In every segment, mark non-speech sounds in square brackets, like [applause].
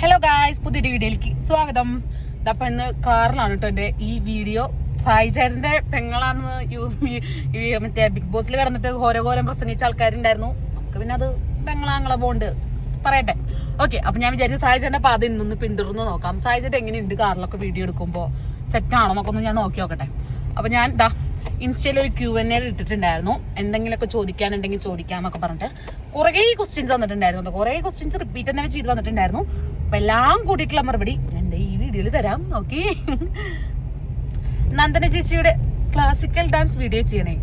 Hello guys പുതിയൊരു വീഡിയോയിലേക്ക് സ്വാഗതം. അപ്പൊ ഇന്ന് കാറിലാണ് കേട്ടോ എന്റെ ഈ വീഡിയോ. സായി ചേട്ടന്റെ ഈ മറ്റേ ബിഗ് ബോസിൽ കടന്നിട്ട് കിടന്നിട്ട് ഘോരഘോരം പ്രസംഗിച്ച ആൾക്കാരുണ്ടായിരുന്നു. നമുക്ക് പിന്നെ അത് പെങ്ങളാങ്ങളെ പോണ്ട് പറയട്ടെ. ഓക്കെ അപ്പൊ ഞാൻ വിചാരിച്ചു സായി ചേട്ടന്റെ പാത ഇന്നൊന്ന് പിന്തുടർന്ന് നോക്കാം. സായി ചേട്ടൻ എങ്ങനെയുണ്ട് കാറിലൊക്കെ വീഡിയോ എടുക്കുമ്പോൾ സെറ്റ് ആണോ? നമുക്കൊന്ന് ഞാൻ നോക്കി നോക്കട്ടെ. അപ്പൊ ഞാൻ ദാ ഇൻസ്റ്റയിൽ ഒരു ക്യൂ എൻ എ ഇട്ടിട്ടുണ്ടായിരുന്നു. എന്തെങ്കിലുമൊക്കെ ചോദിക്കാനുണ്ടെങ്കിൽ ചോദിക്കാന്നൊക്കെ പറഞ്ഞിട്ട് കുറേ ക്വസ്റ്റ്യൻസ് വന്നിട്ടുണ്ടായിരുന്നു കുറേ ക്വസ്റ്റ്യൻസ് റിപ്പീറ്റ് തന്നെ ചെയ്ത് വന്നിട്ടുണ്ടായിരുന്നു. അപ്പം എല്ലാം കൂടിയിട്ടുള്ള മറുപടി എന്റെ ഈ വീഡിയോയിൽ തരാം. ഓക്കെ നന്ദന ചേച്ചിയുടെ ക്ലാസിക്കൽ ഡാൻസ് വീഡിയോ ചെയ്യണേ.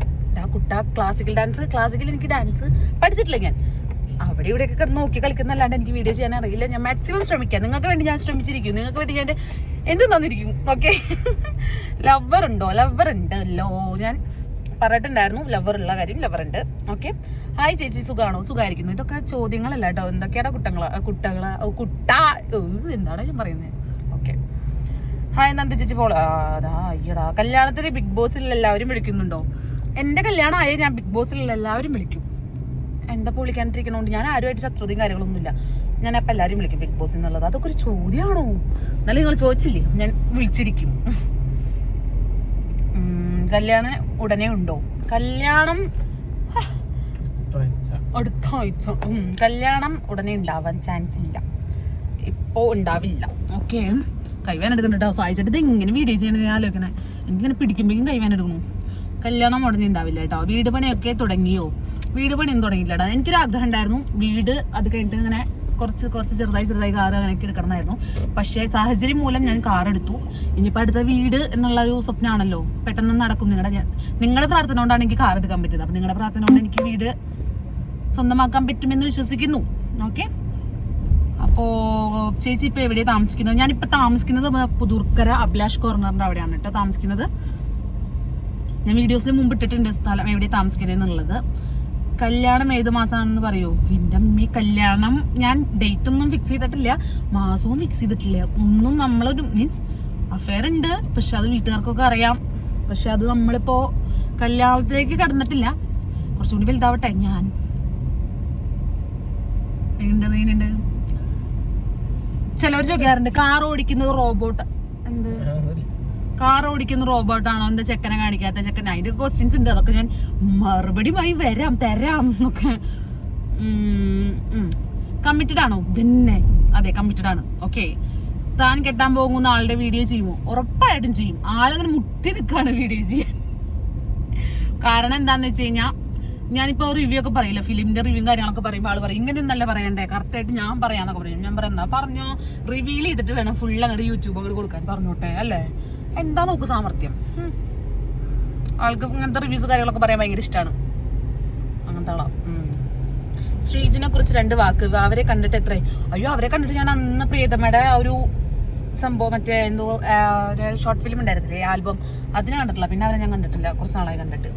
കുട്ട ക്ലാസിക്കൽ ഡാൻസ് ക്ലാസിക്കൽ എനിക്ക് ഡാൻസ് പഠിച്ചിട്ടില്ല ഞാൻ. അവിടെ ഇവിടെയൊക്കെ കിടന്ന് നോക്കി കളിക്കുന്നല്ലാണ്ട് എനിക്ക് വീഡിയോ ചെയ്യാൻ അറിയില്ല. ഞാൻ മാക്സിമം ശ്രമിക്കാം. നിങ്ങൾക്ക് വേണ്ടി ഞാൻ ശ്രമിച്ചിരിക്കും. നിങ്ങൾക്ക് വേണ്ടി ഞാൻ എന്ത് തന്നിരിക്കും. ഓക്കെ ലവർ [laughs] ഉണ്ടോ? ലവർ ഉണ്ടല്ലോ ഞാൻ പറഞ്ഞിട്ടുണ്ടായിരുന്നു. ലവർ ഉള്ള കാര്യം ലവർ ഉണ്ട്. ഓക്കെ ഹായ് ചേച്ചി. സുഖമാണോ സുഖമായിരിക്കുന്നു ഇതൊക്കെ ചോദ്യങ്ങളല്ല കേട്ടോ. എന്തൊക്കെയാണ് കുട്ടങ്ങൾ? കുട്ടകളാ? കുട്ട. എന്താണ് ഞാൻ പറയുന്നത് ഓക്കെ ഹായ് നന്ദ ചേച്ചി. ഫോളോ അയ്യടാ. കല്യാണത്തിന് ബിഗ് ബോസിൽ എല്ലാവരും വിളിക്കുന്നുണ്ടോ? എന്റെ കല്യാണം ആയ ഞാൻ ബിഗ് ബോസിൽ എല്ലാവരും വിളിക്കും. എന്താ ഇപ്പോൾ വിളിക്കാണ്ടിരിക്കണോണ്ട് ഞാൻ ആരുമായിട്ട് ശത്രുതയും കാര്യങ്ങളൊന്നുമില്ല. ഞാൻ അപ്പം എല്ലാവരും വിളിക്കും ബിഗ് ബോസ് എന്നുള്ളത്. അതൊക്കെ ഒരു ചോദ്യമാണോ? എന്നാലും നിങ്ങൾ ചോദിച്ചില്ലേ? ഞാൻ വിളിച്ചിരിക്കും. കല്യാണം ഉടനെ ഉണ്ടോ? കല്യാണം അടുത്ത ആഴ്ച കല്യാണം ഉടനെ ഉണ്ടാവാൻ ചാൻസ് ഇല്ല. ഇപ്പോ ഉണ്ടാവില്ല. ഓക്കെ. കൈവാൻ എടുക്കണ്ടോ സഹായിച്ചിട്ട് ഇത് ഇങ്ങനെ വീഡിയോ ചെയ്യണത് ഞാൻ ആലോചിക്കണേ. എനിക്കിങ്ങനെ പിടിക്കുമ്പോഴേക്കും കൈവാൻ എടുക്കണു. കല്യാണം ഉടനെ ഉണ്ടാവില്ല കേട്ടോ വീട് പണിയൊക്കെ തുടങ്ങിയോ? വീട് പണിയൊന്നും തുടങ്ങിയില്ലടാ എനിക്കൊരു ആഗ്രഹം ഉണ്ടായിരുന്നു വീട് അത് കഴിഞ്ഞിട്ട് ഇങ്ങനെ കുറച്ച് കുറച്ച് ചെറുതായി ചെറുതായി കാർ അങ്ങനെയൊക്കെ എടുക്കണമായിരുന്നു. പക്ഷേ സാഹചര്യം മൂലം ഞാൻ കാർ എടുത്തു. ഇനിയിപ്പോൾ അടുത്ത വീട് എന്നുള്ള ഒരു സ്വപ്നമാണല്ലോ പെട്ടെന്ന് നടക്കും. നിങ്ങളുടെ ഞാൻ നിങ്ങളുടെ പ്രാർത്ഥന കൊണ്ടാണ് എനിക്ക് കാർ എടുക്കാൻ പറ്റിയത്. അപ്പം നിങ്ങളുടെ പ്രാർത്ഥന കൊണ്ട് എനിക്ക് വീട് സ്വന്തമാക്കാൻ പറ്റുമെന്ന് വിശ്വസിക്കുന്നു. ഓക്കെ? അപ്പോൾ ചേച്ചി ഇപ്പോൾ എവിടെയാണ് താമസിക്കുന്നത്? ഞാനിപ്പോൾ താമസിക്കുന്നത് പുതുർക്കര അഭിലാഷ് കോർണറിന്റെ അവിടെയാണ് കേട്ടോ താമസിക്കുന്നത്. ഞാൻ വീഡിയോസിന് മുമ്പ് ഇട്ടിട്ടുണ്ട് സ്ഥലം എവിടെ താമസിക്കുന്നത് എന്നുള്ളത് കല്യാണം ഏത് മാസമാണെന്ന് പറയൂ? എന്റെ അമ്മി കല്യാണം ഞാൻ ഡേറ്റ് ഒന്നും ഫിക്സ് ചെയ്തിട്ടില്ല. മാസവും ഫിക്സ് ചെയ്തിട്ടില്ല. ഒന്നും നമ്മളൊരു മീൻസ് അഫയർ ഉണ്ട്. പക്ഷെ അത് വീട്ടുകാർക്കൊക്കെ അറിയാം. പക്ഷെ അത് നമ്മളിപ്പോ കല്യാണത്തിലേക്ക് കടന്നിട്ടില്ല. കുറച്ചുകൂടി വലുതാവട്ടെ ഞാൻ. ചിലവർ ചോദിക്കാറുണ്ട് കാർ ഓടിക്കുന്നത് റോബോട്ട് എന്ത്? കാർ ഓടിക്കുന്ന റോബോട്ടാണോ എന്താ ചെക്കനെ കാണിക്കാത്ത ചെക്കൻ? അതിന്റെ ക്വസ്റ്റ്യൻസ് ഉണ്ട്. അതൊക്കെ ഞാൻ മറുപടിയുമായി വരാം തരാം എന്നൊക്കെ. കമ്മിറ്റഡ് ആണോ? തന്നെ അതെ കമ്മിറ്റഡ് ആണ്. ഓക്കെ താൻ കെട്ടാൻ പോകുന്ന ആളുടെ വീഡിയോ ചെയ്യുമോ? ഉറപ്പായിട്ടും ചെയ്യും. ആളിങ്ങനെ മുട്ടി നിൽക്കാണ് വീഡിയോ ചെയ്യാൻ. കാരണം എന്താന്ന് വെച്ച് കഴിഞ്ഞാൽ ഞാനിപ്പോ റിവ്യൂ ഒക്കെ പറയില്ല? ഫിലിമിന്റെ റിവ്യൂ കാര്യങ്ങളൊക്കെ പറയുമ്പോൾ ആൾ പറയും ഇങ്ങനെ നല്ല പറയണ്ടേ? കറക്റ്റ് ആയിട്ട് ഞാൻ പറയാന്നൊക്കെ പറയും. ഞാൻ പറയുന്ന പറഞ്ഞോ. റിവീൽ ചെയ്തിട്ട് വേണം ഫുൾ അങ്ങോട്ട് യൂട്യൂബ് അങ്ങോട്ട് കൊടുക്കാൻ. പറഞ്ഞോട്ടെ അല്ലേ? എന്താ നോക്ക് സാമർത്ഥ്യം. ആൾക്ക് ഇങ്ങനത്തെ റിവ്യൂസ് കാര്യങ്ങളൊക്കെ പറയാൻ ഭയങ്കര ഇഷ്ടമാണ് അങ്ങനത്തെ ആളാ. ശ്രീജിനെ കുറിച്ച് രണ്ട് വാക്ക്. അവരെ കണ്ടിട്ട് എത്ര അയ്യോ അവരെ കണ്ടിട്ട് ഞാൻ അന്ന് പ്രിയതമ്മയുടെ ആ ഒരു സംഭവം മറ്റേ എന്തോ ഷോർട്ട് ഫിലിം ഉണ്ടായിരുന്നില്ലേ ആൽബം അതിനെ കണ്ടിട്ടില്ല. പിന്നെ അവരെ ഞാൻ കണ്ടിട്ടില്ല. കുറച്ച് നാളായി കണ്ടിട്ട്.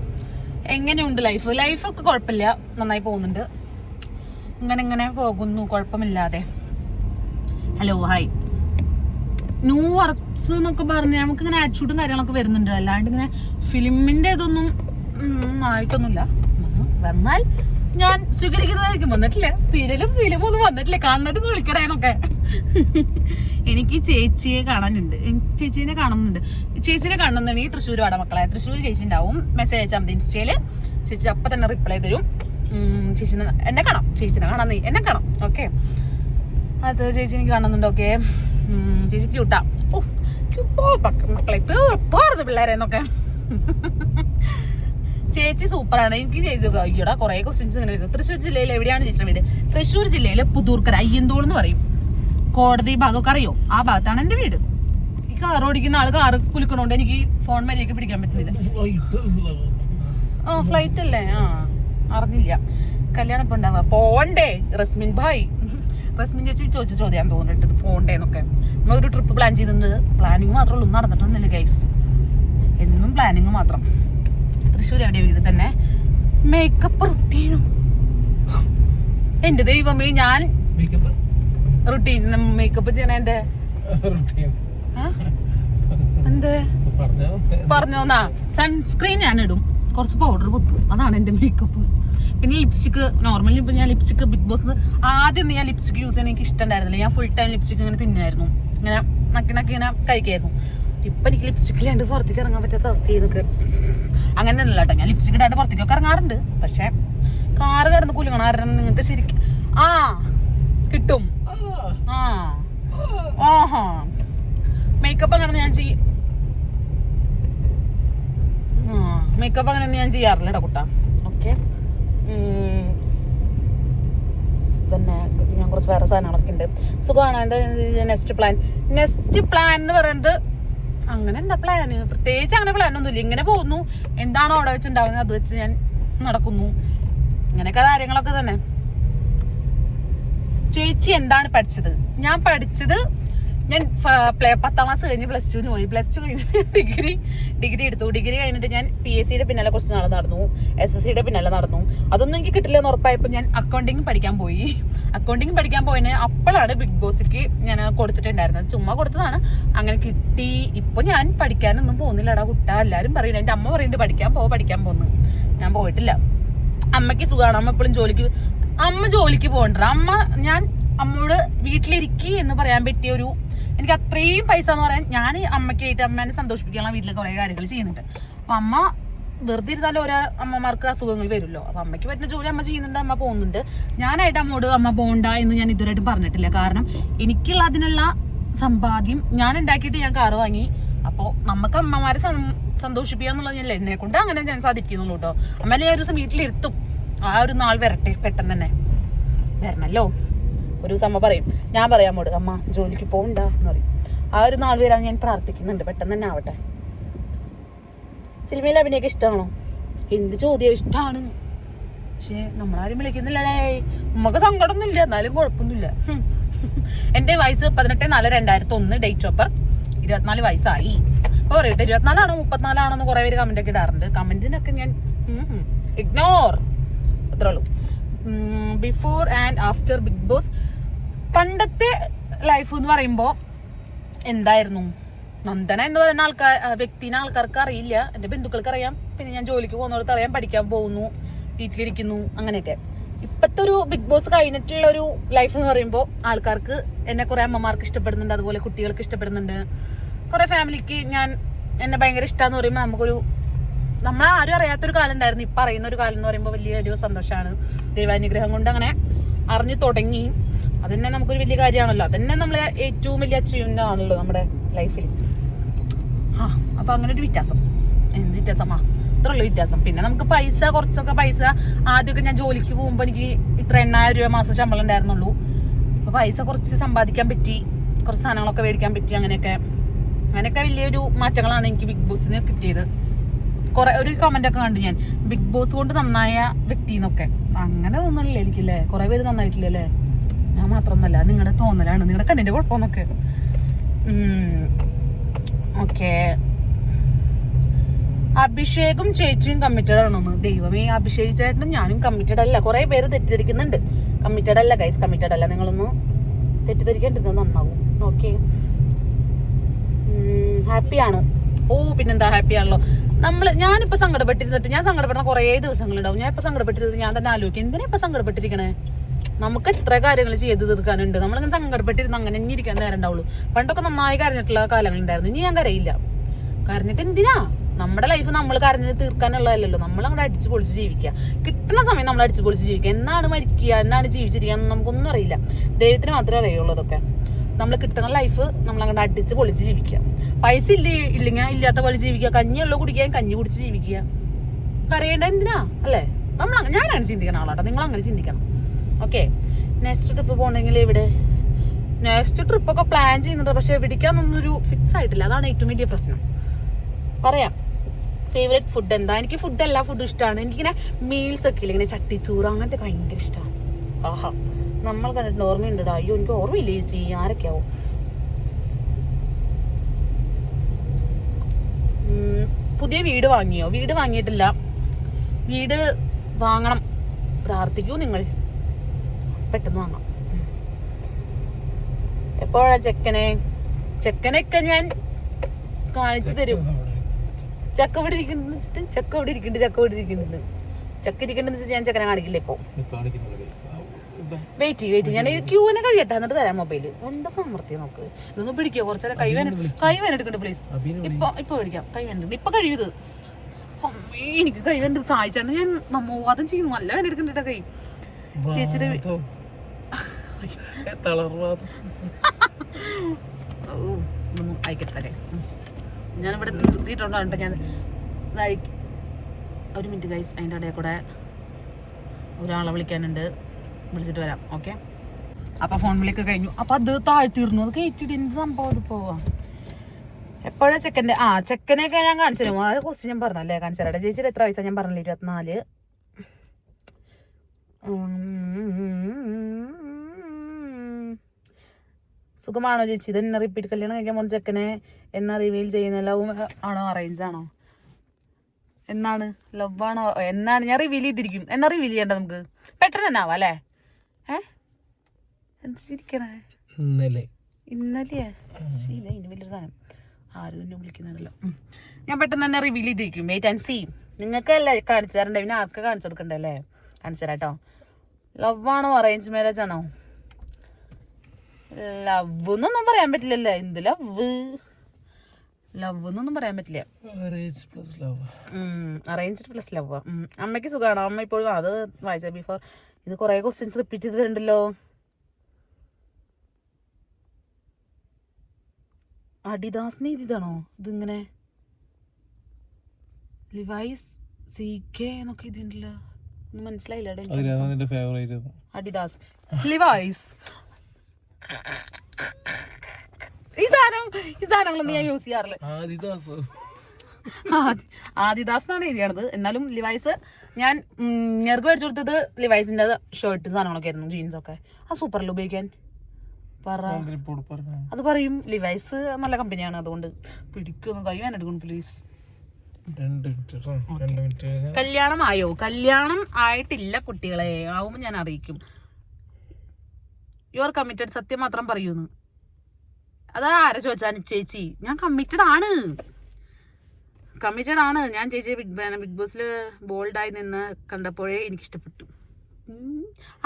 എങ്ങനെയുണ്ട് ലൈഫ് ലൈഫ് ഒക്കെ കുഴപ്പമില്ല. നന്നായി പോകുന്നുണ്ട്. ഇങ്ങനെ ഇങ്ങനെ പോകുന്നു. കുഴപ്പമില്ലാതെ. ഹലോ ഹായ് ന്യൂ വർക്ക്സ് എന്നൊക്കെ പറഞ്ഞ് നമുക്ക് ഇങ്ങനെ ആറ്റിറ്റ്യൂഡും കാര്യങ്ങളൊക്കെ വരുന്നുണ്ട്. അല്ലാണ്ട് ഇങ്ങനെ ഫിലിമിന്റെ ഇതൊന്നും ആയിട്ടൊന്നുമില്ല. വന്നാൽ ഞാൻ സ്വീകരിക്കുന്നതായിരിക്കും. വന്നിട്ടില്ല. തിരലും ഫിലിമും ഒന്നും വന്നിട്ടില്ല. കണ്ടിട്ട് വിളിക്കണേന്നൊക്കെ എനിക്ക് ചേച്ചിയെ കാണാനുണ്ട്. എനിക്ക് ചേച്ചീനെ കാണുന്നുണ്ട്. ചേച്ചിനെ കാണുന്നുണ്ടെങ്കിൽ തൃശ്ശൂർ വാട മക്കളെ. തൃശ്ശൂർ ചേച്ചി ഉണ്ടാവും. മെസ്സേജ് അയച്ചാൽ മതി ഇൻസ്റ്റയിൽ. ചേച്ചി അപ്പൊ തന്നെ റിപ്ലൈ തരും. ചേച്ചിനെ എന്നെ കാണാം. ചേച്ചിനെ കാണാൻ നീ. എന്നെ കാണാം. ഓക്കെ അത് ചേച്ചി എനിക്ക് കാണുന്നുണ്ട്. ഓക്കെ ചേച്ചി ക്യൂട്ടാ ഓ മക്കളെ. പോറുത് പിള്ളേരെ എന്നൊക്കെ ചേച്ചി സൂപ്പറാണ്. എനിക്ക് ചേച്ചി അയ്യോടാ കുറെ ക്വസ്റ്റ്യൻസ് ഇങ്ങനെ വരും തൃശ്ശൂർ ജില്ലയിൽ എവിടെയാണ് ചേച്ചിയുടെ വീട്? തൃശ്ശൂർ ജില്ലയിലെ പുതൂർക്കര അയ്യന്തോൾ എന്ന് പറയും. കോടതി ഭാഗമൊക്കെ അറിയോ? ആ ഭാഗത്താണ് എന്റെ വീട്. ഈ കാർ ഓടിക്കുന്ന ആൾ കാറ് കുലുക്കണോണ്ട് എനിക്ക് ഫോൺ മര്യാദയ്ക്ക് പിടിക്കാൻ പറ്റുന്നില്ല. ആ ഫ്ലൈറ്റ് അല്ലേ? ആ അറിഞ്ഞില്ല. കല്യാണം ഇപ്പൊ ഉണ്ടാവുക. പോണ്ടേ റസ്മിൻ ഭായ്. റസ്മിൻ ചേച്ചി ചോദിച്ച ചോദ്യം തോന്നിട്ട് ഇത് പോകണ്ടേന്നൊക്കെ നമ്മളൊരു ട്രിപ്പ് പ്ലാൻ ചെയ്തിട്ടുണ്ട്. പ്ലാനിങ് മാത്രമേ ഉള്ളൂ ഒന്നും നടന്നിട്ടൊന്നുമില്ല ഗൈസ് എന്നും പ്ലാനിങ് മാത്രം. തൃശ്ശൂർ എവിടെ വീട് തന്നെ? മേക്കപ്പ് റുട്ടീനും എന്റെ ദൈവമേ ഞാൻ റുട്ടീൻ മേക്കപ്പ് ചെയ്യണ എന്റെ? എന്ത്? പറഞ്ഞോന്നാ? സൺസ്ക്രീൻ ഞാൻ ഇടും കുറച്ച് പൗഡർ പൊത്തും. അതാണ് എന്റെ മേക്കപ്പ് പിന്നെ ലിപ്സ്റ്റിക്ക് നോർമലി ഇപ്പം ഞാൻ ലിപ്സ്റ്റിക്ക് ബിഗ് ബോസ് ആദ്യം ഞാൻ ലിപ്സ്റ്റിക്ക് യൂസ് ചെയ്യാൻ എനിക്ക് ഇഷ്ടമുണ്ടായിരുന്നില്ല. ഞാൻ ഫുൾ ടൈം ലിപ്സ്റ്റിക്ക് ഇങ്ങനെ തിന്നായിരുന്നു. ഇങ്ങനെ നക്കി നക്കി ഇങ്ങനെ കഴിക്കായിരുന്നു. ഇപ്പം എനിക്ക് ലിപ്സ്റ്റിക്ക് ഇല്ലാണ്ട് പുറത്തേക്ക് ഇറങ്ങാൻ പറ്റാത്ത അവസ്ഥയൊക്കെ അങ്ങനെ അല്ല കേട്ടോ ഞാൻ ലിപ്സ്റ്റിക്ക് ഇടാണ്ട് പുറത്തേക്കൊക്കെ ഇറങ്ങാറുണ്ട്. പക്ഷേ കാറ് കിടന്ന് കുലുങ്ങണം. കാരണം നിങ്ങൾക്ക് ശരിക്കും ആ കിട്ടും. ആ ഓഹോ മേക്കപ്പ് അങ്ങനെ ഞാൻ ചെയ്യും മേക്കപ്പ് അങ്ങനെ ഒന്നും ഞാൻ ചെയ്യാറില്ല കേട്ടോ കുട്ട ഓക്കെ തന്നെ ഞാൻ കുറച്ച് വേറെ സാധനങ്ങളൊക്കെ ഉണ്ട്. സുഖമാണ്? എന്താ നെക്സ്റ്റ് പ്ലാൻ നെക്സ്റ്റ് പ്ലാൻ എന്ന് പറയുന്നത് അങ്ങനെ എന്താ പ്ലാൻ പ്രത്യേകിച്ച് അങ്ങനെ പ്ലാൻ ഒന്നുമില്ല. ഇങ്ങനെ പോകുന്നു. എന്താണോ അവിടെ വെച്ചുണ്ടാവുന്നത് അത് വെച്ച് ഞാൻ നടക്കുന്നു. ഇങ്ങനെയൊക്കെ കാര്യങ്ങളൊക്കെ തന്നെ. ചേച്ചി എന്താണ് പഠിച്ചത്? ഞാൻ പഠിച്ചത് ഞാൻ പത്താം ക്ലാസ് കഴിഞ്ഞ് പ്ലസ് ടുവിന് പോയി. പ്ലസ് ടു കഴിഞ്ഞ് [laughs] ഡിഗ്രി ഡിഗ്രി എടുത്തു. ഡിഗ്രി കഴിഞ്ഞിട്ട് ഞാൻ പി എസ് സിയുടെ പിന്നാലെ കുറച്ച് നാൾ നടന്നു. എസ് എസ് സിയുടെ പിന്നാലെ നടന്നു. അതൊന്നും എനിക്ക് കിട്ടില്ല എന്ന് ഉറപ്പായപ്പോൾ ഞാൻ അക്കൗണ്ടിങ് പഠിക്കാൻ പോയി. അക്കൗണ്ടിങ് പഠിക്കാൻ പോയതിന് അപ്പോഴാണ് ബിഗ് ബോസിക്ക് ഞാൻ കൊടുത്തിട്ടുണ്ടായിരുന്നത്. ചുമ്മാ കൊടുത്തതാണ്. അങ്ങനെ കിട്ടി. ഇപ്പോൾ ഞാൻ പഠിക്കാനൊന്നും പോകുന്നില്ലടാ കുട്ട. എല്ലാവരും പറയുന്നത് എന്റെ അമ്മ പറയുന്നുണ്ട് പഠിക്കാൻ പോകാൻ പഠിക്കാൻ പോകുന്നു ഞാൻ പോയിട്ടില്ല. അമ്മയ്ക്ക് സുഖമാണ് അമ്മ എപ്പോഴും ജോലിക്ക് അമ്മ ജോലിക്ക് പോകണ്ട അമ്മ ഞാൻ അമ്മയോട് വീട്ടിലിരിക്കി എന്ന് പറയാൻ പറ്റിയ ഒരു എനിക്ക് അത്രയും പൈസ എന്ന് പറയാൻ ഞാൻ അമ്മയ്ക്കായിട്ട് അമ്മേനെ സന്തോഷിപ്പിക്കാനുള്ള വീട്ടിൽ കുറേ കാര്യങ്ങൾ ചെയ്യുന്നുണ്ട്. അപ്പൊ അമ്മ വെറുതെ ഇരുന്നാലും ഓരോ അമ്മമാർക്ക് അസുഖങ്ങൾ വരുമല്ലോ. അപ്പൊ അമ്മയ്ക്ക് പറ്റുന്ന ജോലി അമ്മ ചെയ്യുന്നുണ്ട് അമ്മ പോകുന്നുണ്ട്. ഞാനായിട്ട് അമ്മോട് അമ്മ പോകണ്ട എന്ന് ഞാൻ ഇതുവരെയായിട്ടും പറഞ്ഞിട്ടില്ല. കാരണം എനിക്കുള്ള അതിനുള്ള സമ്പാദ്യം ഞാൻ ഉണ്ടാക്കിയിട്ട് ഞാൻ കാറ് വാങ്ങി. അപ്പോൾ നമുക്ക് അമ്മമാരെ സന്തോഷിപ്പിക്കുക എന്നുള്ളത് എന്നെ കൊണ്ട് അങ്ങനെ ഞാൻ സാധിക്കുന്നുള്ളൂ കേട്ടോ. അമ്മേനെ ഞാൻ ഒരു ദിവസം വീട്ടിലിരുത്തും. ആ ഒരു നാൾ വരട്ടെ പെട്ടെന്ന് തന്നെ. വരണല്ലോ. ഒരു ദിവസം അമ്മ പറയും ഞാൻ പറയാം അമ്മോട് അമ്മ ജോലിക്ക് പോകണ്ട എന്ന് പറയും. ആ ഒരു നാൾ വരാൻ ഞാൻ പ്രാർത്ഥിക്കുന്നുണ്ട് പെട്ടെന്ന് തന്നെ ആവട്ടെ. സിനിമയിൽ അഭിനയൊക്കെ ഇഷ്ടമാണോ എന്ത് ചോദ്യം ഇഷ്ടമാണ് പക്ഷേ നമ്മളാരും വിളിക്കുന്നില്ലല്ലേ നമുക്ക് സങ്കടമൊന്നുമില്ല എന്നാലും കുഴപ്പമൊന്നുമില്ല. എന്റെ വയസ്സ് പതിനെട്ട് നാല് രണ്ടായിരത്തി ഒന്ന് ഡേറ്റ് ഓഫ് ബർത്ത് ഇരുപത്തിനാല് വയസ്സായി. അപ്പോൾ പറയട്ടെ ഇരുപത്തിനാലാണോ മുപ്പത്തിനാലാണോ എന്ന് കുറേ പേര് കമന്റ് ഒക്കെ ഇടാറുണ്ട്. കമന്റിനൊക്കെ ഞാൻ ഇഗ്നോർ അത്രേ ഉള്ളൂ. Before and after Bigg Boss പണ്ടത്തെ ലൈഫ് എന്ന് പറയുമ്പോൾ എന്തായിരുന്നു? നന്ദന എന്ന് പറയുന്ന ആൾക്കാർ വ്യക്തിനെ ആൾക്കാർക്ക് അറിയില്ല. എന്റെ ബന്ധുക്കൾക്ക് അറിയാം. പിന്നെ ഞാൻ ജോലിക്ക് പോകുന്നവർക്ക് അറിയാം. പഠിക്കാൻ പോകുന്നു. വീട്ടിലിരിക്കുന്നു. അങ്ങനെയൊക്കെ. ഇപ്പോഴത്തെ ഒരു ബിഗ് ബോസ് കഴിഞ്ഞിട്ടുള്ള ഒരു ലൈഫ് എന്ന് പറയുമ്പോൾ ആൾക്കാർക്ക് എന്നെ കുറേ അമ്മമാർക്ക് ഇഷ്ടപ്പെടുന്നുണ്ട്. അതുപോലെ കുട്ടികൾക്ക് ഇഷ്ടപ്പെടുന്നുണ്ട്. കുറേ ഫാമിലിക്ക് ഞാൻ എന്നെ ഭയങ്കര ഇഷ്ടമാന്ന് പറയുമ്പോൾ നമുക്കൊരു നമ്മൾ ആരും അറിയാത്തൊരു കാലം ഉണ്ടായിരുന്നു. ഇപ്പം അറിയുന്ന ഒരു കാലം എന്ന് പറയുമ്പോൾ വലിയൊരു സന്തോഷമാണ് ദൈവാനുഗ്രഹം കൊണ്ട് അങ്ങനെ അറിഞ്ഞു തുടങ്ങി. അതന്നെ നമുക്കൊരു വലിയ കാര്യമാണല്ലോ. തന്നെ നമ്മളെ ഏറ്റവും വലിയ അച്ചീവ്മെന്റ് ആണല്ലോ നമ്മുടെ ലൈഫിൽ ആ അപ്പം അങ്ങനെ ഒരു വ്യത്യാസം. എന്ത് വ്യത്യാസമാ? ഉള്ള വ്യത്യാസം. പിന്നെ നമുക്ക് പൈസ കുറച്ചൊക്കെ പൈസ. ആദ്യമൊക്കെ ഞാൻ ജോലിക്ക് പോകുമ്പോൾ എനിക്ക് ഇത്ര എണ്ണായിരം രൂപ മാസം ശമ്പളം ഉണ്ടായിരുന്നുള്ളൂ. അപ്പോൾ പൈസ കുറച്ച് സമ്പാദിക്കാൻ പറ്റി. കുറച്ച് സാധനങ്ങളൊക്കെ മേടിക്കാൻ പറ്റി അങ്ങനെയൊക്കെ. അങ്ങനെയൊക്കെ വലിയൊരു മാറ്റങ്ങളാണ് എനിക്ക് ബിഗ് ബോസിന് കിട്ടിയത്. കുറെ ഒരു കമന്റ് ഒക്കെ കണ്ടു ഞാൻ. ബിഗ് ബോസ് കൊണ്ട് നന്നായ വ്യക്തി എന്നൊക്കെ അങ്ങനെ തോന്നണില്ലേ എനിക്കില്ലേ? കുറെ പേര് നന്നായിട്ടില്ലല്ലേ ഞാൻ മാത്രമൊന്നല്ല നിങ്ങളുടെ തോന്നലാണ്. നിങ്ങളുടെ കണ്ണിന്റെ കുഴപ്പമെന്നൊക്കെ. ഓക്കെ. അഭിഷേകും ചേച്ചിയും കമ്മിറ്റഡ് ആണോന്ന്. ദൈവമേ അഭിഷേക് ഞാനും കമ്മിറ്റഡ് അല്ല. കുറെ പേര് തെറ്റിദ്ധരിക്കുന്നുണ്ട്. കമ്മിറ്റഡ് അല്ല ഗൈസ് കമ്മിറ്റഡ് അല്ല. നിങ്ങളൊന്ന് തെറ്റിദ്ധരിക്കേണ്ടത് നന്നാവും. ഓക്കെ. ഹാപ്പിയാണ് ഓ പിന്നെന്താ? ഹാപ്പി ആണല്ലോ. നമ്മൾ ഞാനിപ്പോ സങ്കടപ്പെട്ടിരുന്നിട്ട് ഞാൻ സങ്കടപ്പെടുന്ന കുറേ ദിവസങ്ങളുണ്ടാവും. ഞാൻ ഇപ്പൊ സങ്കടപ്പെട്ടിരുന്നത് ഞാൻ തന്നെ ആലോചിക്കും. എന്തിനാ ഇപ്പൊ സങ്കടപ്പെട്ടിരിക്കണേ? നമുക്ക് എത്ര കാര്യങ്ങൾ ചെയ്ത് തീർക്കാനുണ്ട്. നമ്മളിങ്ങനെ സങ്കടപ്പെട്ടിരുന്ന് അങ്ങനെ ഇനി ഇരിക്കാൻ നേരം ഉണ്ടാവുള്ളൂ. പണ്ടൊക്കെ നന്നായി കരഞ്ഞിട്ടുള്ള കാലങ്ങളുണ്ടായിരുന്നു ഇനി ഞാൻ കരയില്ല. കരഞ്ഞിട്ട് എന്തിനാ? നമ്മുടെ ലൈഫ് നമ്മൾ കരഞ്ഞ് തീർക്കാനുള്ളതല്ലല്ലോ. നമ്മൾ അങ്ങോട്ട് അടിച്ചു പൊളിച്ച് ജീവിക്കുക. കിട്ടുന്ന സമയം നമ്മൾ അടിച്ചു പൊളിച്ച് ജീവിക്കുക. എന്നാണ് മരിക്കുക എന്നാണ് ജീവിച്ചിരിക്കുക എന്ന് നമുക്കൊന്നും അറിയില്ല. ദൈവത്തിന് മാത്രമേ അറിയുള്ളൂ അതൊക്കെ. നമ്മൾ കിട്ടുന്ന ലൈഫ് നമ്മൾ അങ്ങോട്ട് അടിച്ച് പൊളിച്ച് ജീവിക്കുക പൈസ ഇല്ലേ ഇല്ലെങ്കിൽ ഇല്ലാത്ത പോലെ ജീവിക്കുക കഞ്ഞിയുള്ള കുടിക്കുക കഞ്ഞി കുടിച്ച് ജീവിക്കുക കരയേണ്ട എന്തിനാ? അല്ലേ? നമ്മൾ ഞാൻ അങ്ങനെ ചിന്തിക്കുന്ന ആളാട്ടോ. നിങ്ങൾ അങ്ങനെ ചിന്തിക്കണം. ഓക്കെ നെക്സ്റ്റ് ട്രിപ്പ് പോകണമെങ്കിൽ ഇവിടെ നെക്സ്റ്റ് ട്രിപ്പ് ഒക്കെ പ്ലാൻ ചെയ്യുന്നുണ്ട്. പക്ഷെ എവിടേക്കാന്നൊന്നും ഒരു ഫിക്സ് ആയിട്ടില്ല. അതാണ് ഏറ്റവും വലിയ പ്രശ്നം. പറയാം. ഫേവറേറ്റ് ഫുഡ് എന്താ? എനിക്ക് ഫുഡ് എല്ലാ ഫുഡും ഇഷ്ടമാണ് എനിക്കിങ്ങനെ മീൽസ് ഒക്കെ ഇല്ല? ഇങ്ങനെ ചട്ടിച്ചോറ് അങ്ങനത്തെ ഭയങ്കര ഇഷ്ടമാണ് ആഹാ. നമ്മൾ കണ്ടിട്ട് ഓർമ്മയുണ്ടോ അയ്യോ എനിക്ക് ഓർമ്മയില്ല ചേച്ചി ആരൊക്കെയാവും? പുതിയ വീട് വാങ്ങിയോ? വീട് വാങ്ങിയിട്ടില്ല. വീട് വാങ്ങണം. പ്രാർത്ഥിക്കൂ നിങ്ങൾ. പെട്ടെന്ന് വാങ്ങാം. എപ്പോഴാ ചെക്കനെ? ചെക്കനൊക്കെ ഞാൻ കാണിച്ചു തരും. ചക്ക ഇവിടെ ഇരിക്കുന്നു വെച്ചിട്ട് ചക്ക ഇവിടെ ഇരിക്കുന്നുണ്ട്? ചക്ക ഇവിടെ ഇരിക്കുന്നുണ്ട്? ചക്ക ഇരിക്കുന്നുണ്ടെന്ന് വെച്ചിട്ട് ഞാൻ ചക്കനെ കാണിക്കില്ല ഇപ്പൊ. വെയിറ്റ് വെയിറ്റ് ഞാൻ എന്നെ കഴിയട്ടെ? എന്നിട്ട് തരാം മൊബൈൽ എന്താ സാമർത്ഥ്യം നോക്ക് ഇതൊന്നും പിടിക്കോ കുറച്ചേരം കൈ വേന കൈ വേന എടുക്കണ്ട പ്ലീസ് ഇപ്പൊ ഇപ്പൊ പിടിക്കാം കൈ വേന ഇപ്പൊ കഴിയത് എനിക്ക് കൈ വേണ്ട സഹായിച്ചാണ് ഞാൻ നമ്മോവാദം ചെയ്യുന്നു. നല്ല വേന എടുക്കണ്ട കൈ ചേച്ചിയുടെ [laughs] അയക്കട്ടെ ഞാനിവിടെ നിർത്തിയിട്ടുണ്ടോ കേട്ടോ. ഞാൻ ഒരു മിനിറ്റ് ഗൈസ് അതിന്റെ ഇടയിൽ കൂടെ ഒരാളെ വിളിക്കാനുണ്ട്. വിളിച്ചിട്ട് വരാം ഓക്കെ അപ്പൊ ഫോൺ വിളിയൊക്കെ കഴിഞ്ഞു. അപ്പൊ അത് താഴ്ത്തിയിടുന്നു. അത് കയറ്റിട്ട് എന്ത് സംഭവം അത് പോവാ? എപ്പോഴാ ചെക്കന്റെ? ആ ചെക്കനെയൊക്കെ ഞാൻ കാണിച്ചു തരും. അത് ക്വസ്റ്റ്യൻ ഞാൻ പറഞ്ഞല്ലേ കാണിച്ചു തരാം. ചേച്ചിയുടെ എത്ര വയസ്സാണ് ഞാൻ പറഞ്ഞില്ല ഇരുപത്തിനാല്? സുഖമാണോ ചേച്ചി? ഇത് എന്നെ റിപ്പീറ്റ് കല്യാണം കഴിക്കാൻ പോകുന്ന ചെക്കനെ എന്നാ റിവീൽ ചെയ്യുന്ന ലവ് ആണോ അറേഞ്ച് ആണോ? എന്നാണ്? ലവ് ആണോ? എന്നാണ്? ഞാൻ റിവീൽ ചെയ്തിരിക്കും. എന്നാ റിവീൽ ചെയ്യണ്ട നമുക്ക്? പെട്ടെന്ന് തന്നെ ആവാം അല്ലേ? എന്ത് ചിരിക്കണേ? ഇന്നലെ. ഇന്നലെയാ? ശീല ഇനി വലിയൊരു സാധനം. ആരും എന്നെ വിളിക്കുന്നുണ്ടല്ലോ. ഞാൻ പെട്ടെന്ന് തന്നെ റിവീൽ ചെയ്തിരിക്കും വെയിറ്റ് ആൻഡ് സീ നിങ്ങൾക്കല്ലേ കാണിച്ചു തരണ്ടേ? പിന്നെ ആർക്ക് കാണിച്ചു കൊടുക്കണ്ടല്ലേ? കാണിച്ചു തരാട്ടോ ലവ് ആണോ അറേഞ്ച് മാരേജ് ആണോ? ലവ് എന്നൊന്നും പറയാൻ പറ്റില്ലല്ലോ? എന്ത് ലവ് ലവ് എന്നൊന്നും പറയാൻ പറ്റില്ല. Arrange plus love arranged plus love അമ്മയ്ക്ക് സുഖമാണോ അമ്മ ഇപ്പോഴും അത് വായിച്ച ബിഫോർ ഇത് കുറേ ക്വസ്റ്റ്യൻസ് റിപ്പീറ്റ് ചെയ്ത് വരുന്നുണ്ടല്ലോ അഡിദാസിന് എഴുതിയതാണോ ഇതിങ്ങനെ. ലിവൈസ് സി കെ എന്നൊക്കെ എഴുതിയിട്ടുണ്ടല്ലോ. ഒന്നും മനസ്സിലായില്ല അഡിദാസ് ലിവൈസ്. ഈ സാധനം ഈ സാധനങ്ങളൊന്നും ഞാൻ യൂസ് ചെയ്യാറില്ല. ആദിദാസ് എന്നാണ് എഴുതിയത് എന്നാലും ലിവൈസ് ഞാൻ ഞെർക്ക് മേടിച്ചു കൊടുത്തത് ലിവൈസിന്റെ ഷർട്ട് സാധനങ്ങളൊക്കെ ആയിരുന്നു ജീൻസൊക്കെ ആ സൂപ്പറല്ലേ ഉപയോഗിക്കാൻ? പറ. അത് പറയും ലിവൈസ് നല്ല കമ്പനിയാണ് അതുകൊണ്ട് പിടിക്കുന്നു കൈ എടുക്കണം പ്ലീസ് കല്യാണം ആയോ? കല്യാണം ആയിട്ടില്ല കുട്ടികളെ. ആവുമ്പോൾ ഞാൻ അറിയിക്കും. യു ആർ കമ്മിറ്റഡ് സത്യം മാത്രം പറയൂന്ന്. അതാ ആരെ ചോദിച്ചാൽ ചേച്ചി ഞാൻ കമ്മിറ്റഡ് ആണ്. കമ്മിറ്റഡ് ആണ് ഞാൻ ചേച്ചി ബിഗ് ബിഗ് ബോസിൽ ബോൾഡായി നിന്ന് കണ്ടപ്പോഴേ എനിക്ക് ഇഷ്ടപ്പെട്ടു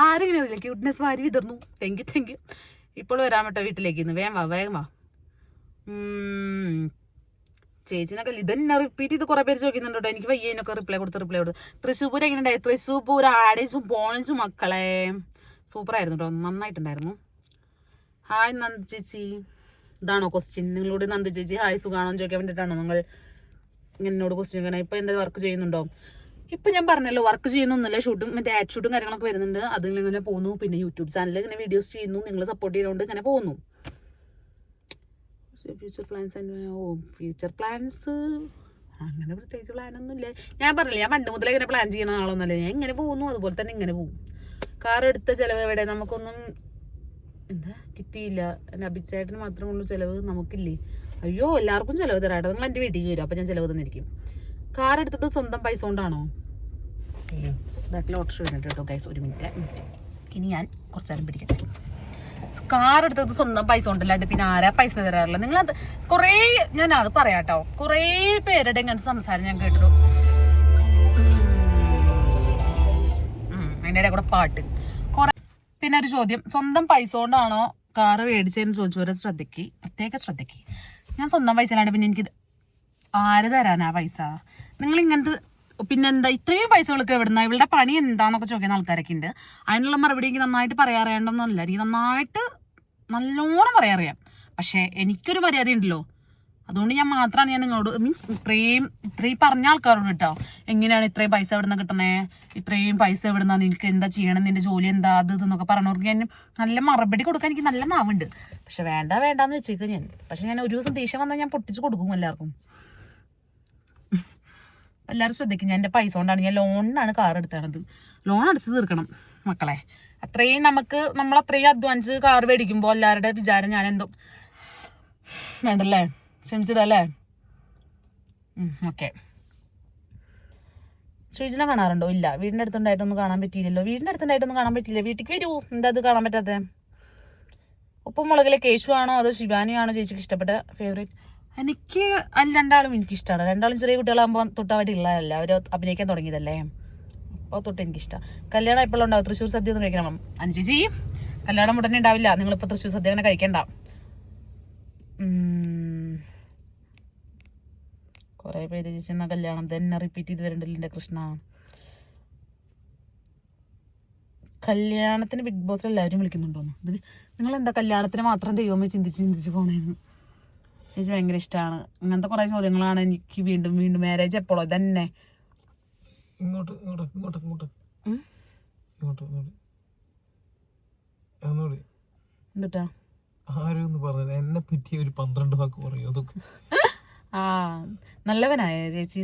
ആരെങ്കിലും അറിയില്ല? ക്യൂട്ട്നെസ് വാരി വിതർന്നു. താങ്ക് യു താങ്ക് യു ഇപ്പോൾ വരാൻ പറ്റോ വീട്ടിലേക്ക്. ഇന്ന് വേഗം വാ വേഗം വാ. ചേച്ചിനൊക്കെ ഇതന്നെ റിപ്പീറ്റ് ചെയ്ത് കുറേ പേര് ചോദിക്കുന്നുണ്ട് എനിക്ക് വയ്യനൊക്കെ റിപ്ലൈ കൊടുത്ത് റിപ്ലൈ കൊടുത്ത്. തൃശ്ശൂർ എങ്ങനെ ഉണ്ടായി തൃശ്ശൂർ ആടേസും പോണേസും മക്കളെ. സൂപ്പർ ആയിരുന്നു കേട്ടോ. നന്നായിട്ടുണ്ടായിരുന്നു. ഹായ് നന്ദ ചേച്ചി. ഇതാണോ ക്വസ്റ്റ്യൻ നിങ്ങളോട് നന്ദി ചേച്ചി ഹായ് സുഖാണോ ചോദിക്കാൻ വേണ്ടിയിട്ടാണോ നിങ്ങൾ എന്നോട് ക്വസ്റ്റ്യൻ ചോദിക്കണം. ഇപ്പൊ എന്താ വർക്ക് ചെയ്യുന്നുണ്ടോ? ഇപ്പൊ ഞാൻ പറഞ്ഞല്ലോ വർക്ക് ചെയ്യുന്നൊന്നുമില്ല. ഷൂട്ടും മറ്റേ ആഡ് ഷൂട്ടും കാര്യങ്ങളൊക്കെ വരുന്നുണ്ട്. അതിൽ ഇങ്ങനെ പോകുന്നു പിന്നെ യൂട്യൂബ് ചാനലിൽ ഇങ്ങനെ വീഡിയോസ് ചെയ്യുന്നു. നിങ്ങൾ സപ്പോർട്ട് ചെയ്തുകൊണ്ട് ഇങ്ങനെ പോകുന്നു ഫ്യൂച്ചർ പ്ലാൻസ് ഓ ഫ്യൂച്ചർ പ്ലാൻസ് അങ്ങനെ പ്രത്യേകിച്ച് പ്ലാനൊന്നും ഇല്ല ഞാൻ പറഞ്ഞില്ല ഞാൻ പണ്ട് മുതലേ ഇങ്ങനെ പ്ലാൻ ചെയ്യണ ആളൊന്നുമല്ല ഞാൻ ഇങ്ങനെ പോകുന്നു അതുപോലെ തന്നെ ഇങ്ങനെ പോകും കാർ എടുത്ത ചിലവ് എവിടെ? നമുക്കൊന്നും എന്താ? കിട്ടിയില്ല. എന്റെ മാത്രമേ ഉള്ളൂ ചിലവ്. നമുക്കില്ലേ? അയ്യോ എല്ലാവർക്കും ചിലവ് തരാട്ടോ നിങ്ങൾ എന്റെ വീട്ടിൽ വരും അപ്പം ഞാൻ ചിലവ് തന്നിരിക്കും കാർ എടുത്തത് സ്വന്തം പൈസ കൊണ്ടാണോ? ബാക്കിൽ ഓട്ടർ വരുന്നുണ്ട് കേട്ടോ ഗൈസ് ഒരു മിനിറ്റ് ഇനി ഞാൻ കുറച്ച് നേരം പിടിക്കട്ടെ. കാർ എടുത്തത് സ്വന്തം പൈസ കൊണ്ടല്ലാണ്ട് പിന്നെ ആരാ പൈസ തരാറില്ല നിങ്ങൾ അത് കുറേ ഞാൻ അത് പറയാട്ടോ കുറേ പേരുടെ ഇങ്ങനത്തെ സംസാരം ഞാൻ കേട്ടു അതിന്റെ ഇടയിൽ കൂടെ പാട്ട്. കുറെ പിന്നെ ഒരു ചോദ്യം. സ്വന്തം പൈസ കൊണ്ടാണോ കാറ് മേടിച്ചതെന്ന് ചോദിച്ചവരെ ശ്രദ്ധിക്ക് പ്രത്യേക ശ്രദ്ധിക്ക് ഞാൻ സ്വന്തം പൈസ അല്ലാണ്ട് പിന്നെ എനിക്ക് ആര് തരാനാ പൈസ? നിങ്ങൾ ഇങ്ങനത്തെ പിന്നെ എന്താ ഇത്രയും പൈസകളൊക്കെ എവിടുന്ന? ഇവളുടെ പണി എന്താന്നൊക്കെ ചോദിക്കുന്ന ആൾക്കാരൊക്കെ ഉണ്ട് അതിനുള്ള മറുപടി എനിക്ക് നന്നായിട്ട് പറയാറിയണമെന്നല്ല എനിക്ക് നന്നായിട്ട് നല്ലോണം പറയാറിയാം. പക്ഷേ എനിക്കൊരു മര്യാദ ഉണ്ടല്ലോ അതുകൊണ്ട് ഞാൻ മാത്രമാണ് ഞാൻ നിങ്ങളോട് മീൻസ് ഇത്രയും ഇത്രയും പറഞ്ഞ ആൾക്കാരോട് കേട്ടോ എങ്ങനെയാണ് ഇത്രയും പൈസ എവിടെ കിട്ടണേ? ഇത്രയും പൈസ എവിടെ നിന്നാ നിനക്ക് എന്താ ചെയ്യണം? നിന്റെ ജോലി എന്താ? അത് ഇതെന്നൊക്കെ പറഞ്ഞവർക്ക് ഞാൻ നല്ല മറുപടി കൊടുക്കാൻ എനിക്ക് നല്ല നാവുണ്ട്. പക്ഷെ വേണ്ട വേണ്ടാന്ന് വെച്ചേക്കും ഞാൻ. പക്ഷെ ഞാൻ ഒരു ദിവസം ദേഷ്യം വന്നാൽ ഞാൻ പൊട്ടിച്ച് കൊടുക്കും എല്ലാവർക്കും. എല്ലാവരും ശ്രദ്ധിക്കും. ഞാൻ എന്റെ പൈസ കൊണ്ടാണ് ഞാൻ ലോണിനാണ് കാർ എടുത്തത് ലോൺ അടച്ച് തീർക്കണം മക്കളെ. അത്രയും നമുക്ക് നമ്മൾ അത്രയും അധ്വാനിച്ച് കാർ മേടിക്കുമ്പോൾ എല്ലാവരുടെ വിചാരം ഞാൻ എന്തോ വേണ്ടല്ലേ? ക്ഷമിച്ചിടല്ലേ? ഓക്കെ ശ്രീജന കാണാറുണ്ടോ? ഇല്ല. വീടിന്റെ അടുത്തുണ്ടായിട്ടൊന്നും കാണാൻ പറ്റിയില്ലല്ലോ. വീടിന്റെ അടുത്തുണ്ടായിട്ടൊന്നും കാണാൻ പറ്റിയില്ല. വീട്ടിലേക്ക് വരൂ. എന്താ അത് കാണാൻ പറ്റാത്തത് ഉപ്പും മുളകിലെ കേശു ആണോ അതോ ശിവാനി ആണോ ചേച്ചിക്ക് ഇഷ്ടപ്പെട്ട ഫേവറേറ്റ് എനിക്ക് അതിൽ രണ്ടാളും എനിക്ക് ഇഷ്ടമാണ് രണ്ടാളും ചെറിയ കുട്ടികളാകുമ്പോൾ തൊട്ടാവായിട്ട് ഉള്ളതല്ല അവർ അഭിനയിക്കാൻ തുടങ്ങിയതല്ലേ? അപ്പോൾ തൊട്ട് എനിക്കിഷ്ടമാണ് കല്യാണം എപ്പോഴും ഉണ്ടാവും. തൃശ്ശൂർ സദ്യ ഒന്ന് കഴിക്കണം. അനുചേച്ചി കല്യാണം ഉടനെ ഉണ്ടാവില്ല. നിങ്ങളിപ്പോൾ തൃശ്ശൂർ സദ്യ അങ്ങനെ കഴിക്കണ്ട. കുറേ പേര് ചേച്ചി കല്യാണം? തന്നെ റിപ്പീറ്റ് ചെയ്ത് വരണ്ടല്ലോ എന്റെ കൃഷ്ണ? കല്യാണത്തിന് ബിഗ് ബോസ് എല്ലാവരും വിളിക്കുന്നുണ്ടോന്ന് ഇത് നിങ്ങൾ എന്താ കല്യാണത്തിന് മാത്രം ദൈവമേ ചിന്തിച്ച് ചിന്തിച്ച് പോണേന്ന്? ചേച്ചി ഭയങ്കര ഇഷ്ടമാണ് അങ്ങനത്തെ കുറേ ചോദ്യങ്ങളാണ് എനിക്ക് വീണ്ടും വീണ്ടും മാരേജ് എപ്പോഴോ തന്നെ ഇങ്ങോട്ട് ഇങ്ങോട്ട് ഇങ്ങോട്ട് ഇങ്ങോട്ട്? ഇങ്ങോട്ട് ഇങ്ങോട്ട് എന്നിട്ടാ ആരും പറഞ്ഞു എന്നെ പറ്റി ഒരു പന്ത്രണ്ട് വാക്ക് പറയും. അതൊക്കെ. [laughs] ആ നല്ലവനായ ചേച്ചി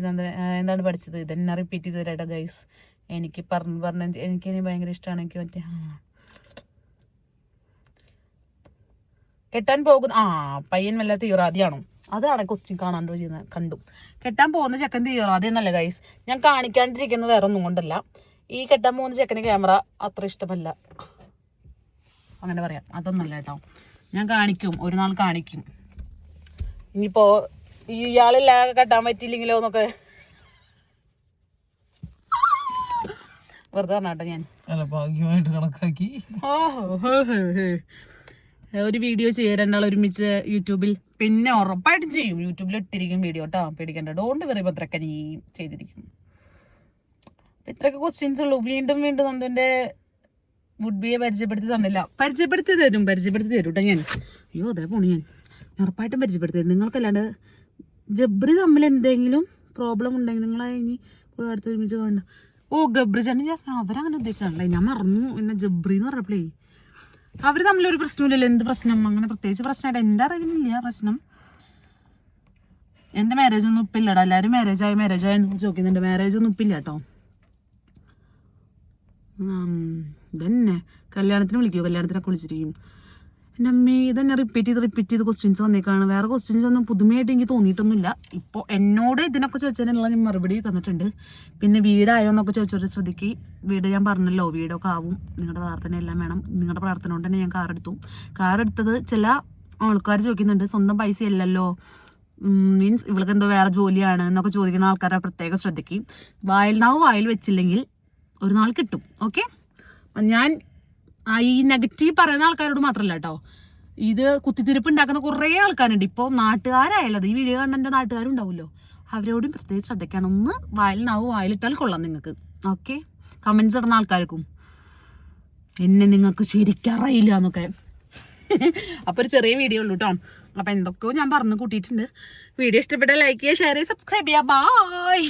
എന്താണ് പഠിച്ചത്? ഇതെന്നെ റിപ്പീറ്റ് ചെയ്ത് വരാട്ടോ ഗൈസ് എനിക്ക് പറഞ്ഞു പറഞ്ഞ എനിക്ക് ഇനി ഭയങ്കര ഇഷ്ടമാണ് എനിക്ക് മറ്റേ. കെട്ടാൻ പോകുന്ന ആ പയ്യൻ വല്ല തീവ്രാതിയാണോ അതാണ് ക്വസ്റ്റ്യൻ കാണാണ്ട് വരുന്നത് കണ്ടു. കെട്ടാൻ പോകുന്ന ചെക്കൻ തീവ്രാതി എന്നല്ല ഗൈസ് ഞാൻ കാണിക്കാണ്ടിരിക്കുന്നത് വേറെ ഒന്നും കൊണ്ടല്ല. ഈ കെട്ടാൻ പോകുന്ന ചെക്കന് ക്യാമറ അത്ര ഇഷ്ടമല്ല. അങ്ങനെ പറയാം. അതൊന്നല്ല കേട്ടോ. ഞാൻ കാണിക്കും. ഒരു നാൾ കാണിക്കും. ഇനിയിപ്പോ ഈ ഇയാളില്ല കെട്ടാൻ പറ്റിയില്ലെങ്കിലോ എന്നൊക്കെ. വെറുതെ പറഞ്ഞാട്ടോ ഞാൻ. അല്ല ഭാഗ്യമായിട്ട് കണക്കാക്കി. ഒരു വീഡിയോ ചെയ്യാൻ രണ്ടാൾ ഒരുമിച്ച് യൂട്യൂബിൽ പിന്നെ ഉറപ്പായിട്ടും ചെയ്യും. യൂട്യൂബിൽ ഇട്ടിരിക്കും വീഡിയോ കേട്ടോ പേടിക്കണ്ട. ഡോണ്ട് വെറി ഭദ്രക്കൻ ഈ ചെയ്തിരിക്കും. ഇത്രയൊക്കെ ക്വസ്റ്റ്യൻസ് ഉള്ളൂ. വീണ്ടും വീണ്ടും നന്ദന്റെ വുഡ്ബിയെ പരിചയപ്പെടുത്തി തന്നില്ല. പരിചയപ്പെടുത്തി തരും പരിചയപ്പെടുത്തി തരും കേട്ടോ ഞാൻ. അയ്യോ അതേ പോണു ഞാൻ ഉറപ്പായിട്ടും പരിചയപ്പെടുത്തി തരും. നിങ്ങൾക്കല്ലാണ്ട് ജബ്രി തമ്മിൽ എന്തെങ്കിലും പ്രോബ്ലം ഉണ്ടെങ്കിൽ നിങ്ങൾ ഇനി ഇവിടെ അടുത്ത് ഒരുമിച്ച് കാണണ്ട. ഓ ഗബ്രി ചേട്ടൻ ഞാൻ അവരങ്ങനെ ഉദ്ദേശിച്ചാണല്ലേ. ഞാൻ മറന്നു എന്നെ ജബ്രി എന്ന് പറഞ്ഞപ്പോഴേ. അവർ തമ്മിലൊരു പ്രശ്നമില്ലല്ലോ. എന്ത് പ്രശ്നം? അങ്ങനെ പ്രത്യേകിച്ച് പ്രശ്നമായിട്ട് എന്റെ അറിവിലില്ല പ്രശ്നം. എന്റെ മാരേജ് ഒന്നും ഇപ്പില്ലടാ എല്ലാവരും മാരേജ് ആയി മാരേജ് ആയി എന്ന് ചോദിക്കുന്നുണ്ട്. മാരേജ് ഒന്നും ഇപ്പില്ല കേട്ടോ. ഇതന്നെ. കല്യാണത്തിന് വിളിക്കുമോ കല്യാണത്തിനൊക്കെ വിളിച്ചിരിക്കും. എന്റെ അമ്മേ ഇതന്നെ റിപ്പീറ്റ് ചെയ്ത് റിപ്പീറ്റ് ചെയ്ത് ക്വസ്റ്റ്യൻസ് വന്നേക്കാണ്. വേറെ ക്വസ്റ്റ്യൻസ് ഒന്നും പുതുമയായിട്ട് എനിക്ക് തോന്നിയിട്ടൊന്നുമില്ല. ഇപ്പോൾ എന്നോട് ഇതിനൊക്കെ ചോദിച്ചതിനുള്ള ഞാൻ മറുപടി തന്നിട്ടുണ്ട്. പിന്നെ വീടായോ എന്നൊക്കെ ചോദിച്ചോട്ട് ശ്രദ്ധിക്ക്. വീട് ഞാൻ പറഞ്ഞല്ലോ വീടൊക്കെ ആവും. നിങ്ങളുടെ പ്രാർത്ഥന എല്ലാം വേണം. നിങ്ങളുടെ പ്രാർത്ഥന കൊണ്ട് തന്നെ ഞാൻ കാർ എടുത്തത് ചില ആൾക്കാർ ചോദിക്കുന്നുണ്ട് സ്വന്തം പൈസ അല്ലല്ലോ മീൻസ് ഇവൾക്ക് എന്തോ വേറെ ജോലിയാണ് എന്നൊക്കെ ചോദിക്കുന്ന ആൾക്കാരെ പ്രത്യേകം ശ്രദ്ധിക്കും. വായിൽ നാവ് വായിൽ വെച്ചില്ലെങ്കിൽ ഒരു നാൾ കിട്ടും. ഓക്കെ ഞാൻ ഈ നെഗറ്റീവ് പറയുന്ന ആൾക്കാരോട് മാത്രമല്ല കേട്ടോ ഇത് കുത്തിത്തിരിപ്പ് ഉണ്ടാക്കുന്ന കുറേ ആൾക്കാരുണ്ട്. ഇപ്പോൾ നാട്ടുകാരായാലും ഈ വീഡിയോ കണ്ട കണ്ടെന്റെ നാട്ടുകാരുണ്ടാവുമല്ലോ. അവരോടും പ്രത്യേകിച്ച് ശ്രദ്ധിക്കണം. ഒന്ന് വയലിനാവും നാവ് വായിലിട്ടാൽ കൊള്ളാം നിങ്ങൾക്ക്. ഓക്കെ കമൻസ് ഇടുന്ന ആൾക്കാർക്കും. എന്നെ നിങ്ങൾക്ക് ശരിക്കറിയില്ല എന്നൊക്കെ. അപ്പോൾ ഒരു ചെറിയ വീഡിയോ ഉള്ളൂ കേട്ടോ അപ്പോൾ എന്തൊക്കെയോ ഞാൻ പറഞ്ഞു കൂട്ടിയിട്ടുണ്ട്. വീഡിയോ ഇഷ്ടപ്പെട്ട ലൈക്ക് ചെയ്യുക ഷെയർ ചെയ്യുക സബ്സ്ക്രൈബ് ചെയ്യുക. ബായ്